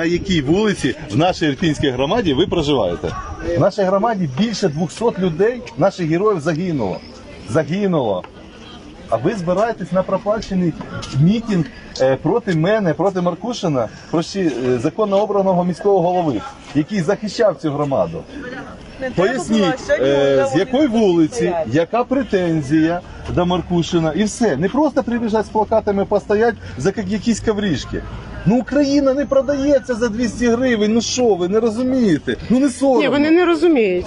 На якій вулиці в нашій Ірпінській громаді ви проживаєте? В нашій громаді більше 200 людей, наших героїв загинуло. Загинуло. А ви збираєтесь на проплачений мітинг е, проти мене, проти Маркушина, проти е, законно обраного міського голови, який захищав цю громаду. Поясніть, е, з якої вулиці, яка претензія до Маркушина, і все. Не просто прибіжать з плакатами постоять за якісь коврішки. Ну Україна не продається за 200 гривень. Ну що ви не розумієте? Ну не соромно. Ні, вони не розуміють.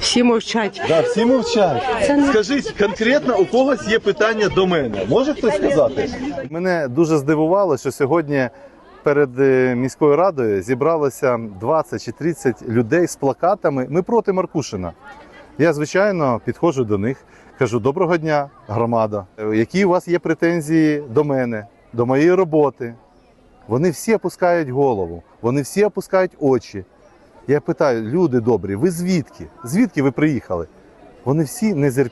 Всі мовчать. Да, всі мовчать. Скажіть, конкретно у когось є питання до мене. Може хтось сказати? Мене дуже здивувало, що сьогодні перед е, міською радою зібралося 20 чи 30 людей з плакатами. Ми проти Маркушина. Я, звичайно, підходжу до них, кажу: доброго дня, громада. Які у вас є претензії до мене, до моєї роботи? Вони всі опускають голову, вони всі опускають очі. Я питаю, люди добрі, ви звідки? Звідки ви приїхали? Вони всі не з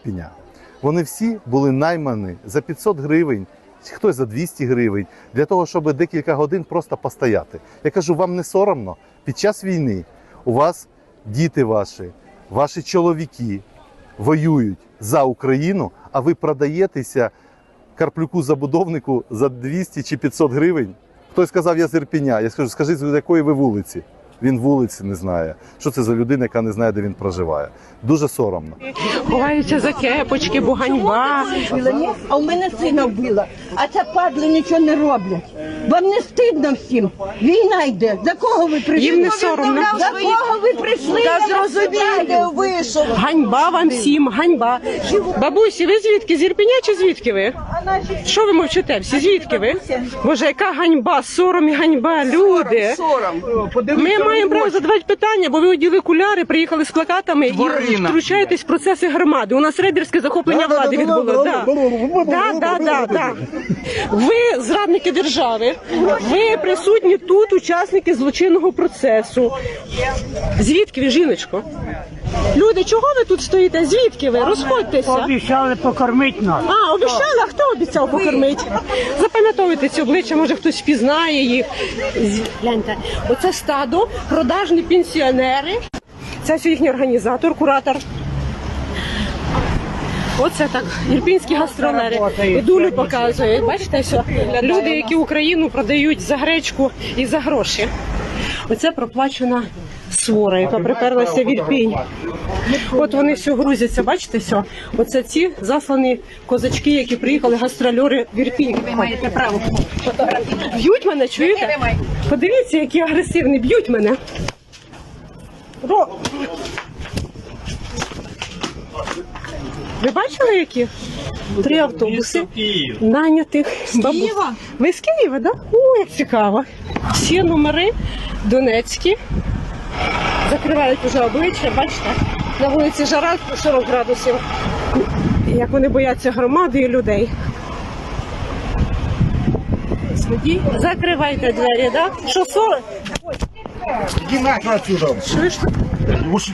Вони всі були наймані за 500 гривень, хтось за 200 гривень, для того, щоб декілька годин просто постояти. Я кажу, вам не соромно? Під час війни у вас діти ваші, ваші чоловіки воюють за Україну, а ви продаєтеся карплюку забудовнику за 200 чи 500 гривень. Хтось сказав, я з Ірпіня. Я скажу, скажіть, з якої ви вулиці? Він вулиці не знає. Що це за людина, яка не знає, де він проживає. Дуже соромно. Ховаються за кепочки, бо ганьба. А в мене сина вбила. А це падли нічого не роблять. Вам не стидно всім. Війна йде. За кого ви прийшли? Їм не соромно. За кого ви прийшли? Та зрозумійте Ганьба вам всім, ганьба. Бабусі, ви звідки? З Ірпеня чи звідки ви? Що ви мовчите? Всі звідки ви? Боже, яка ганьба, сором і ганьба, люди. Ми маємо право задавати питання, бо ви оділи окуляри, приїхали з плакатами і втручаєтесь в процеси громади. У нас рейдерське захоплення влади відбуло. Да. Да, да, да, да. Ви зрадники держави, ви присутні тут, учасники злочинного процесу. Звідки ви, жіночко? Люди, чого ви тут стоїте? Звідки ви? Розходьтеся. Обіцяли покормити нас. А, обіцяла? Хто обіцяв покормити? Запам'ятовуйте ці обличчя, може хтось впізнає їх. Гляньте, оце стадо, продажні пенсіонери. Це ось їхній організатор, куратор. Оце так, ірпінські гастролери. І дулю показує. Бачите, що люди, які Україну продають за гречку і за гроші. Оце проплачена свора, яка приперлася в Ірпінь. От вони все грузяться, бачите, все. Оце ці заслані козачки, які приїхали гастрольори в Ірпінь. Ви маєте право Б'ють мене, чуєте? Подивіться, які агресивні, б'ють мене. Ро... Ви бачили, які? Три автобуси нанятих. Бабу... Ви з Києва, так? Да? О, як цікаво. Всі номери Донецькі. Закривають уже обличчя, бачите? На вулиці жара 40 градусів. Як вони бояться громади і людей. Закривайте двері, так? Да? Що 40? Иди нахер отсюда. Уж